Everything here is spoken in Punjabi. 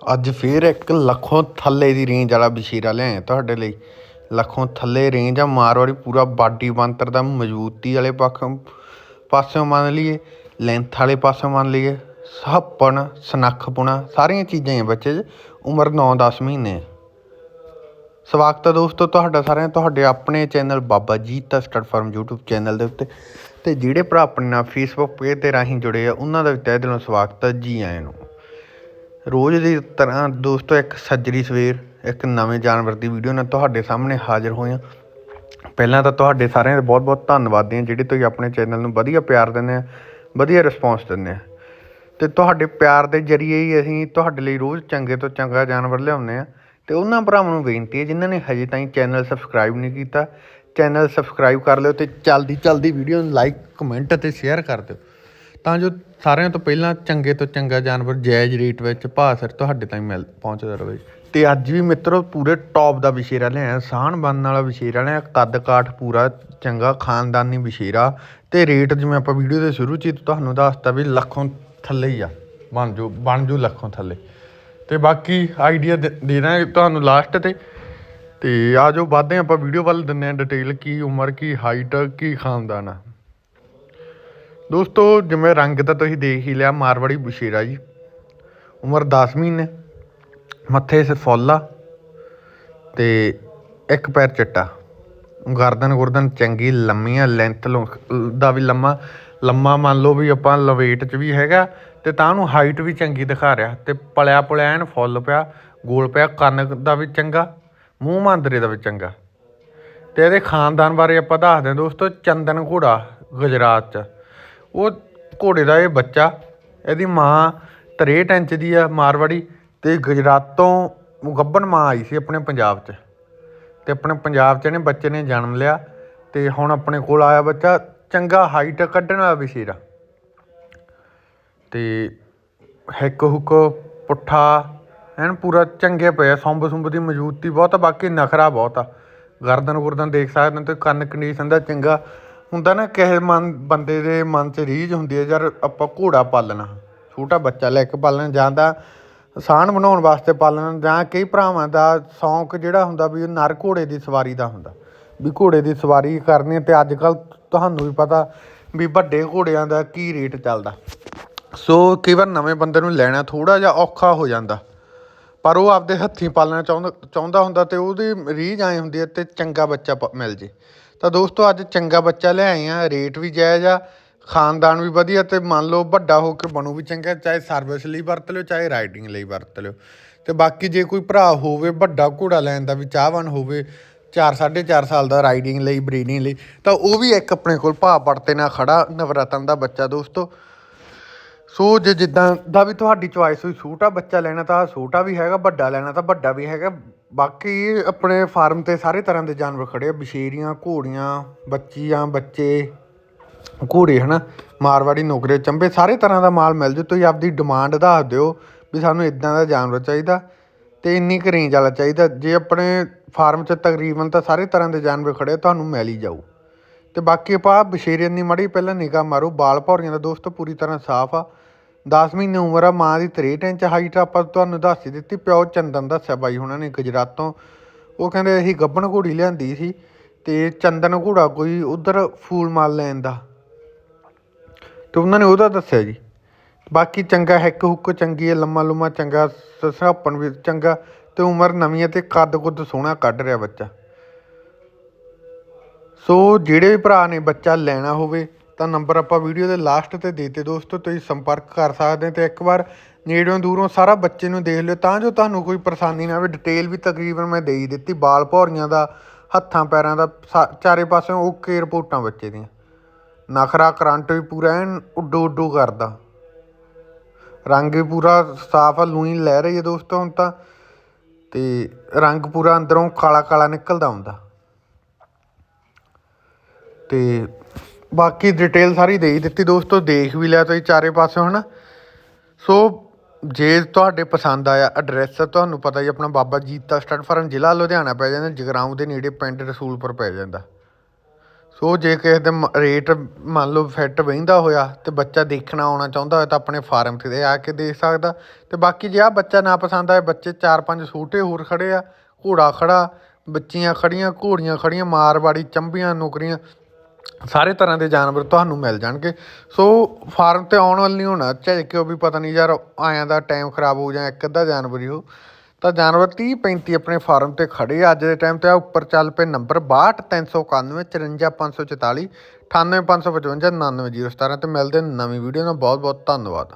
ਅੱਜ ਫੇਰ ਇੱਕ ਲੱਖੋਂ ਥੱਲੇ ਦੀ ਰੇਂਜ ਵਾਲਾ ਬਸ਼ੀਰਾ ਲਿਆਇਆ ਤੁਹਾਡੇ ਲਈ। ਲੱਖੋਂ ਥੱਲੇ ਰੇਂਜ ਆ ਮਾਰਵਾੜੀ ਪੂਰਾ ਬਾਡੀ ਬੰਤਰ ਦਾ ਮਜ਼ਬੂਤੀ ਵਾਲੇ ਪੱਖ ਪਾਸਿਓਂ ਮੰਨ ਲਈਏ ਲੈਂਥ ਵਾਲੇ ਪਾਸਿਓਂ ਮੰਨ ਲਈਏ ਸਹੱਪਣ ਸਨੱਖਪੁਣਾ, ਸਾਰੀਆਂ ਚੀਜ਼ਾਂ ਹੀ ਆ ਬੱਚੇ 'ਚ, ਉਮਰ 9-10 ਮਹੀਨੇ ਸਵਾਗਤ ਹੈ ਦੋਸਤੋ ਤੁਹਾਡਾ ਸਾਰਿਆਂ ਤੁਹਾਡੇ ਆਪਣੇ ਚੈਨਲ ਬਾਬਾ ਜੀਤ ਦਾ ਸਟੱਡ ਫਾਰਮ YouTube ਚੈਨਲ ਦੇ ਉੱਤੇ। ਤੇ ਜਿਹੜੇ ਭਰਾ ਆਪਣੇ ਨਾਲ Facebook ਪੇਜ ਤੇ ਰਾਹੀਂ ਜੁੜੇ ਆ, ਉਹਨਾਂ ਦਾ ਵੀ ਤਹਿ ਦਿਲੋਂ ਸਵਾਗਤ ਹੈ ਜੀ ਆਇਆਂ ਨੂੰ। ਰੋਜ਼ ਦੀ ਤਰ੍ਹਾਂ ਦੋਸਤੋ, ਇੱਕ ਸੱਜਰੀ ਸਵੇਰ, ਇੱਕ ਨਵੇਂ ਜਾਨਵਰ ਦੀ ਵੀਡੀਓ ਨਾਲ ਤੁਹਾਡੇ ਸਾਹਮਣੇ ਹਾਜ਼ਰ ਹੋਏ ਹਾਂ। ਪਹਿਲਾਂ ਤਾਂ ਤੁਹਾਡੇ ਸਾਰਿਆਂ ਦਾ ਬਹੁਤ-ਬਹੁਤ ਧੰਨਵਾਦੀ ਹਾਂ ਜਿਹੜੇ ਤੁਸੀਂ ਆਪਣੇ ਚੈਨਲ ਨੂੰ ਵਧੀਆ ਪਿਆਰ ਦਿੰਦੇ ਆ, ਵਧੀਆ ਰਿਸਪੌਂਸ ਦਿੰਦੇ ਆ। ਤੇ ਤੁਹਾਡੇ ਪਿਆਰ ਦੇ ਜਰੀਏ ਹੀ ਅਸੀਂ ਤੁਹਾਡੇ ਲਈ ਰੋਜ਼ ਚੰਗੇ ਤੋਂ ਚੰਗਾ ਜਾਨਵਰ ਲਿਆਉਂਦੇ ਆ। ਤੇ ਉਹਨਾਂ ਭਰਾਵਾਂ ਨੂੰ ਬੇਨਤੀ ਹੈ, ਜਿਨ੍ਹਾਂ ਨੇ ਹਜੇ ਤਾਈਂ ਚੈਨਲ ਸਬਸਕ੍ਰਾਈਬ ਨਹੀਂ ਕੀਤਾ ਚੈਨਲ ਸਬਸਕ੍ਰਾਈਬ ਕਰ ਲਿਓ ਤੇ ਜਲਦੀ ਜਲਦੀ ਵੀਡੀਓ ਨੂੰ ਲਾਈਕ ਕਮੈਂਟ ਅਤੇ ਸ਼ੇਅਰ ਕਰ ਦਿਓ। ਤਾਂ ਜੋ ਸਾਰਿਆਂ ਤੋਂ ਪਹਿਲਾਂ ਚੰਗੇ ਤੋਂ ਚੰਗਾ ਜਾਨਵਰ ਜਾਇਜ਼ ਰੇਟ ਵਿੱਚ ਭਾਅ ਸਿਰ ਤੁਹਾਡੇ ਤਾਈਂ ਮਿਲ ਪਹੁੰਚਦਾ ਰਹੇ। ਤੇ ਅੱਜ ਵੀ ਮਿੱਤਰੋ ਪੂਰੇ ਟੌਪ ਦਾ ਵਿਸ਼ੇਰਾ ਲਿਆਇਆ ਸਾਹਣ ਬੰਨ ਵਾਲਾ ਵਿਸ਼ੇਰਾ ਲਿਆ ਕੱਦ ਕਾਠ ਪੂਰਾ ਚੰਗਾ, ਖਾਨਦਾਨੀ ਵਿਸ਼ੇਰਾ। ਤੇ ਰੇਟ ਜਿਵੇਂ ਆਪਾਂ ਵੀਡੀਓ ਦੇ ਸ਼ੁਰੂ 'ਚ ਹੀ ਤੁਹਾਨੂੰ ਦੱਸਤਾ ਵੀ ਲੱਖੋਂ ਥੱਲੇ ਹੀ ਆ, ਬਣ ਜੋ ਬਣ ਜੋ ਲੱਖੋਂ ਥੱਲੇ। ਤੇ ਬਾਕੀ ਆਈਡੀਆ ਦੇ ਦਾਂਗੇ ਤੁਹਾਨੂੰ ਲਾਸਟ ਤੇ। ਤੇ ਆ ਜੋ ਵਾਧੇ ਆਪਾਂ ਵੀਡੀਓ ਵੱਲ ਦਿੰਨੇ ਆ ਡਿਟੇਲ ਕੀ, ਉਮਰ ਕੀ ਹਾਈਟ ਕੀ, ਖਾਨਦਾਨ ਆ। ਦੋਸਤੋ, ਜਿਵੇਂ ਰੰਗ ਤਾਂ ਤੁਸੀਂ ਦੇਖ ਹੀ ਲਿਆ, ਮਾਰਵਾੜੀ ਬਸ਼ੀਰਾ ਜੀ। ਉਮਰ 10 ਮਹੀਨੇ, ਮੱਥੇ 'ਤੇ ਫੁੱਲ ਆ ਤੇ ਇੱਕ ਪੈਰ ਚਿੱਟਾ। ਗਰਦਨ ਗੁਰਦਨ ਚੰਗੀ, ਲੰਮੀਆਂ ਲੈਂਥ ਦਾ ਵੀ ਲੰਮਾ ਲੰਮਾ ਮੰਨ ਲਓ ਵੀ ਆਪਾਂ ਲਵੇਟ 'ਚ ਵੀ ਹੈਗਾ ਤੇ ਤਾਂ ਉਹਨੂੰ ਹਾਈਟ ਵੀ ਚੰਗੀ ਦਿਖਾ ਰਿਹਾ ਤੇ ਪਲਿਆ ਪੁਲਿਆ ਐਨ ਫੁੱਲ ਪਿਆ, ਗੋਲ ਪਿਆ, ਕੰਨ ਦਾ ਵੀ ਚੰਗਾ, ਮੂੰਹ ਮਾਂਦਰੇ ਦਾ ਵੀ ਚੰਗਾ। ਤੇ ਇਹਦੇ ਖਾਨਦਾਨ ਬਾਰੇ ਆਪਾਂ ਦੱਸਦੇ ਹਾਂ ਦੋਸਤੋ, ਚੰਦਨ ਘੋੜਾ, ਗੁਜਰਾਤ 'ਚ। ਉਹ ਘੋੜੇ ਦਾ ਇਹ ਬੱਚਾ, ਇਹਦੀ ਮਾਂ 63 ਇੰਚ ਦੀ ਆ ਮਾਰਵਾੜੀ ਤੇ ਗੁਜਰਾਤੋਂ ਮੁਗੱਬਨ ਮਾਂ ਆਈ ਸੀ ਆਪਣੇ ਪੰਜਾਬ 'ਚ। ਅਤੇ ਆਪਣੇ ਪੰਜਾਬ 'ਚ ਇਹਨੇ ਬੱਚੇ ਨੇ ਜਨਮ ਲਿਆ ਅਤੇ ਹੁਣ ਆਪਣੇ ਕੋਲ ਆਇਆ ਬੱਚਾ ਚੰਗਾ ਹਾਈਟ ਕੱਢਣ ਵਾਲਾ ਵੀ ਸਿਰ। ਆ ਅਤੇ ਹਿੱਕ ਹੁੱਕ, ਪੁੱਠਾ ਐਨ ਪੂਰਾ ਚੰਗੇ ਪਏ ਆ ਸੰਭ ਸੁੰਬ ਦੀ ਮਜ਼ਬੂਤੀ ਬਹੁਤ ਆ, ਬਾਕੀ ਨਖਰਾ ਬਹੁਤ ਆ। ਗਰਦਨ ਗੁਰਦਨ ਦੇਖ ਸਕਦੇ ਹੋ, ਤੇ ਕੰਨ ਕੰਡੀਸ਼ਨ ਦਾ ਚੰਗਾ ਹੁੰਦਾ ਨਾ ਕਿਸੇ ਮਨ, ਬੰਦੇ ਦੇ ਮਨ 'ਚ ਰੀਝ ਹੁੰਦੀ ਹੈ, ਯਾਰ ਆਪਾਂ ਘੋੜਾ ਪਾਲਣਾ, ਛੋਟਾ ਬੱਚਾ ਲੈ ਕੇ ਪਾਲਣਾ ਤਾਂ ਆਸਾਨ ਬਣਾਉਣ ਵਾਸਤੇ ਪਾਲਣਾ, ਜਾਂ ਕਈ ਭਰਾਵਾਂ ਦਾ ਸ਼ੌਂਕ ਜਿਹੜਾ ਹੁੰਦਾ ਵੀ ਉਹ ਨਰ ਘੋੜੇ ਦੀ ਸਵਾਰੀ ਦਾ ਹੁੰਦਾ। ਵੀ ਘੋੜੇ ਦੀ ਸਵਾਰੀ ਕਰਨੀ ਅਤੇ ਅੱਜ ਕੱਲ੍ਹ ਤੁਹਾਨੂੰ ਵੀ ਪਤਾ ਵੀ ਵੱਡੇ ਘੋੜਿਆਂ ਦਾ ਕੀ ਰੇਟ ਚੱਲਦਾ। ਸੋ ਕਈ ਵਾਰ ਨਵੇਂ ਬੰਦੇ ਨੂੰ ਲੈਣਾ ਥੋੜ੍ਹਾ ਜਿਹਾ ਔਖਾ ਹੋ ਜਾਂਦਾ, ਪਰ ਉਹ ਆਪਦੇ ਹੱਥੀਂ ਪਾਲਣਾ ਚਾਹੁੰਦਾ ਚਾਹੁੰਦਾ ਹੁੰਦਾ ਅਤੇ ਉਹਦੀ ਰੀਝ ਆਏ ਹੁੰਦੀ ਹੈ ਅਤੇ ਚੰਗਾ ਬੱਚਾ ਪ- ਮਿਲ ਜੇ। ਤਾਂ ਦੋਸਤੋ ਅੱਜ ਚੰਗਾ ਬੱਚਾ ਲਿਆਏ ਆ, ਰੇਟ ਵੀ ਜਾਇਜ਼ ਆ, ਖਾਨਦਾਨ ਵੀ ਵਧੀਆ ਤੇ ਮੰਨ ਲਓ ਵੱਡਾ ਹੋ ਕੇ ਬਣੂ ਵੀ ਚੰਗਾ, ਚਾਹੇ ਸਰਵਿਸ ਲਈ ਵਰਤ ਲਿਓ, ਚਾਹੇ ਰਾਈਡਿੰਗ ਲਈ ਵਰਤ ਲਿਓ। ਤੇ ਬਾਕੀ ਜੇ ਕੋਈ ਭਰਾ ਹੋਵੇ, ਵੱਡਾ ਘੋੜਾ ਲੈਣ ਦਾ ਵੀ ਚਾਹਵਾਨ ਹੋਵੇ 4 4.5 ਸਾਲ ਦਾ ਰਾਈਡਿੰਗ ਲਈ ਬਰੀਡਿੰਗ ਲਈ, ਤਾਂ ਉਹ ਵੀ ਇੱਕ ਆਪਣੇ ਕੋਲ ਭਾਅ ਪੜਤੇ ਨਾਲ ਖੜਾ ਨਵਰਤਨ ਦਾ ਬੱਚਾ ਦੋਸਤੋ। ਸੋ ਜੇ ਜਿੱਦਾਂ ਦਾ ਵੀ ਤੁਹਾਡੀ ਚੁਆਇਸ ਹੋਈ ਛੋਟਾ ਬੱਚਾ ਲੈਣਾ ਤਾਂ ਛੋਟਾ ਵੀ ਹੈਗਾ, ਵੱਡਾ ਲੈਣਾ ਤਾਂ ਵੱਡਾ ਵੀ ਹੈਗਾ। ਬਾਕੀ ਆਪਣੇ ਫਾਰਮ ਤੇ ਸਾਰੇ ਤਰ੍ਹਾਂ ਦੇ ਜਾਨਵਰ ਖੜੇ ਆ ਬਸ਼ੇਰੀਆਂ ਘੋੜੀਆਂ, ਬੱਚੀਆਂ, ਬੱਚੇ, ਘੋੜੇ, ਹਨਾ? ਮਾਰਵਾੜੀ ਨੁਕਰੇ ਚੰਬੇ, ਸਾਰੇ ਤਰ੍ਹਾਂ ਦਾ ਮਾਲ ਮਿਲ ਜੂ। ਤੁਸੀਂ ਆਪਦੀ ਡਿਮਾਂਡ ਦੱਸ ਦਿਓ ਵੀ ਸਾਨੂੰ ਇਦਾਂ ਦਾ ਜਾਨਵਰ ਚਾਹੀਦਾ ਤੇ ਇੰਨੀ ਕੁ ਰੇਂਜ ਵਾਲਾ ਚਾਹੀਦਾ। ਜੇ ਆਪਣੇ ਫਾਰਮ 'ਚ ਤਕਰੀਬਨ ਤਾਂ ਸਾਰੇ ਤਰ੍ਹਾਂ ਦੇ ਜਾਨਵਰ ਖੜੇ ਤੁਹਾਨੂੰ ਮਿਲ ਹੀ ਜਾਊ। ਤੇ ਬਾਕੀ ਆਪਾਂ ਬਸ਼ੇਰੀਆਂ ਦੀ ਮੜੀ, ਪਹਿਲਾਂ ਨਿਗਾਹ ਮਾਰੋ, ਬਾਲ ਭੌਰੀਆਂ ਦਾ ਦੋਸਤ ਪੂਰੀ ਤਰ੍ਹਾਂ ਸਾਫ਼ ਆ। 10 ਮਹੀਨੇ ਉਮਰ ਆ, ਮਾਂ ਦੀ 63 ਇੰਚ ਹਾਈਟ ਆਪਾਂ ਤੁਹਾਨੂੰ ਦੱਸ ਹੀ ਦਿੱਤੀ, ਪਿਓ ਚੰਦਨ ਦੱਸਿਆ ਬਾਈ ਉਹਨਾਂ ਨੇ ਗੁਜਰਾਤ। ਤੋਂ ਉਹ ਕਹਿੰਦੇ ਅਸੀਂ ਗੱਬਣ ਘੋੜੀ ਲਿਆਂਦੀ ਸੀ ਤੇ ਚੰਦਨ ਘੋੜਾ ਕੋਈ ਉਧਰ ਫੂਲ ਮਾਲ ਲੈਣ ਦਾ। ਤੇ ਉਹਨਾਂ ਨੇ ਉਹਦਾ ਦੱਸਿਆ ਜੀ। ਬਾਕੀ ਚੰਗਾ ਹਿੱਕ ਹੁੱਕ ਚੰਗੀ ਹੈ ਲੰਮਾ ਲੁਮਾ ਚੰਗਾ ਸਹਾਪਣ ਵੀ ਚੰਗਾ ਤੇ ਉਮਰ ਨਵੀਂ ਹੈ ਤੇ ਕੱਦ ਕੁੱਦ ਸੋਹਣਾ ਕੱਢ ਰਿਹਾ ਬੱਚਾ। ਸੋ ਜਿਹੜੇ ਵੀ ਭਰਾ ਨੇ ਬੱਚਾ ਲੈਣਾ ਹੋਵੇ ਤਾਂ ਨੰਬਰ ਆਪਾਂ ਵੀਡੀਓ ਦੇ ਲਾਸਟ ਤੇ ਦੇਤੇ ਦੋਸਤੋ, ਤੁਸੀਂ ਸੰਪਰਕ ਕਰ ਸਕਦੇ ਹੋ ਤੇ ਇੱਕ ਵਾਰ ਨੇੜੋਂ ਦੂਰੋਂ ਸਾਰਾ ਬੱਚੇ ਨੂੰ ਦੇਖ ਲਿਓ, ਤਾਂ ਜੋ ਤੁਹਾਨੂੰ ਕੋਈ ਪਰੇਸ਼ਾਨੀ ਨਾ ਆਵੇ। ਡਿਟੇਲ ਵੀ ਤਕਰੀਬਨ ਮੈਂ ਦੇ ਹੀ ਦਿੱਤੀ, ਬਾਲ ਭੌਰੀਆਂ ਦਾ, ਹੱਥਾਂ, ਪੈਰਾਂ ਦਾ, ਸਾ- ਚਾਰੇ ਪਾਸਿਓਂ ਓਕੇ ਰਿਪੋਰਟਾਂ ਬੱਚੇ ਦੀਆਂ। ਨਖਰਾ, ਕਰੰਟ ਵੀ ਪੂਰਾ ਐਨ ਉੱਡੋ ਉੱਡੋ ਕਰਦਾ। ਰੰਗ ਵੀ ਪੂਰਾ ਸਾਫ਼ ਆ, ਲੂਈ ਲੈ ਰਹੀ ਹੈ ਦੋਸਤੋ ਹੁਣ ਤਾਂ। ਤੇ ਰੰਗ ਪੂਰਾ ਅੰਦਰੋਂ ਕਾਲਾ ਕਾਲਾ ਨਿਕਲਦਾ ਹੁੰਦਾ। ਤੇ ਬਾਕੀ ਡਿਟੇਲ ਸਾਰੀ ਦੇ ਹੀ ਦਿੱਤੀ, ਦੋਸਤੋ, ਦੇਖ ਵੀ ਲਿਆ ਤੁਸੀਂ ਚਾਰੇ ਪਾਸਿਓਂ ਹਨਾ ਸੋ ਜੇ ਤੁਹਾਡੇ ਪਸੰਦ ਆਇਆ ਐਡਰੈਸ ਤੁਹਾਨੂੰ ਪਤਾ ਹੀ ਆਪਣਾ ਬਾਬਾ ਜੀਤਾ ਸਟੱਡ ਫਾਰਮ ਜ਼ਿਲ੍ਹਾ ਲੁਧਿਆਣਾ ਪੈ ਜਾਂਦਾ, ਜਗਰਾਉਂ ਦੇ ਨੇੜੇ ਪਿੰਡ ਰਸੂਲਪੁਰ ਪੈ ਜਾਂਦਾ। ਸੋ ਜੇ ਕਿਸੇ ਦੇ ਰੇਟ ਮੰਨ ਲਓ ਫਿੱਟ ਬਹਿੰਦਾ ਹੋਇਆ ਤੇ ਬੱਚਾ ਦੇਖਣਾ ਆਉਣਾ ਚਾਹੁੰਦਾ ਹੋਇਆ ਤਾਂ ਆਪਣੇ ਫਾਰਮ ਤੇ ਆ ਕੇ ਦੇਖ ਸਕਦਾ। ਤੇ ਬਾਕੀ ਜੇ ਆ ਬੱਚਾ ਨਾ ਪਸੰਦ ਆਏ ਬੱਚੇ ਚਾਰ ਪੰਜ ਸੂਟੇ ਹੋਰ ਖੜੇ ਆ, ਘੋੜਾ ਖੜਾ, ਬੱਚੀਆਂ ਖੜੀਆਂ, ਘੋੜੀਆਂ ਖੜੀਆਂ, ਮਾਰਵਾੜੀ ਚੰਬੀਆਂ ਨੌਕਰੀਆਂ ਸਾਰੇ ਤਰ੍ਹਾਂ ਦੇ ਜਾਨਵਰ ਤੁਹਾਨੂੰ ਮਿਲ ਜਾਣਗੇ। ਸੋ ਫਾਰਮ ਤੇ ਆਉਣ ਵਾਲ ਨਹੀਂ ਹੋਣਾ। ਚਾਹੇ ਵੀ ਪਤਾ ਨਹੀਂ ਯਾਰ, ਆਇਆਂ ਦਾ ਟਾਈਮ ਖਰਾਬ ਹੋ ਜਾਂ ਇੱਕ ਅੱਧਾ ਜਾਨਵਰ ਹੀ ਹੋ। ਤਾਂ ਜਾਨਵਰ 30 35 ਆਪਣੇ ਫਾਰਮ ਤੇ ਖੜੇ ਅੱਜ ਦੇ ਟਾਈਮ ਤੇ। ਆ ਉੱਪਰ ਚੱਲ ਪਏ ਨੰਬਰ 62 391 54 544 98555 99017 ਤੇ ਮਿਲਦੇ ਨਵੀਂ ਵੀਡੀਓ ਨਾਲ। ਬਹੁਤ ਬਹੁਤ ਧੰਨਵਾਦ।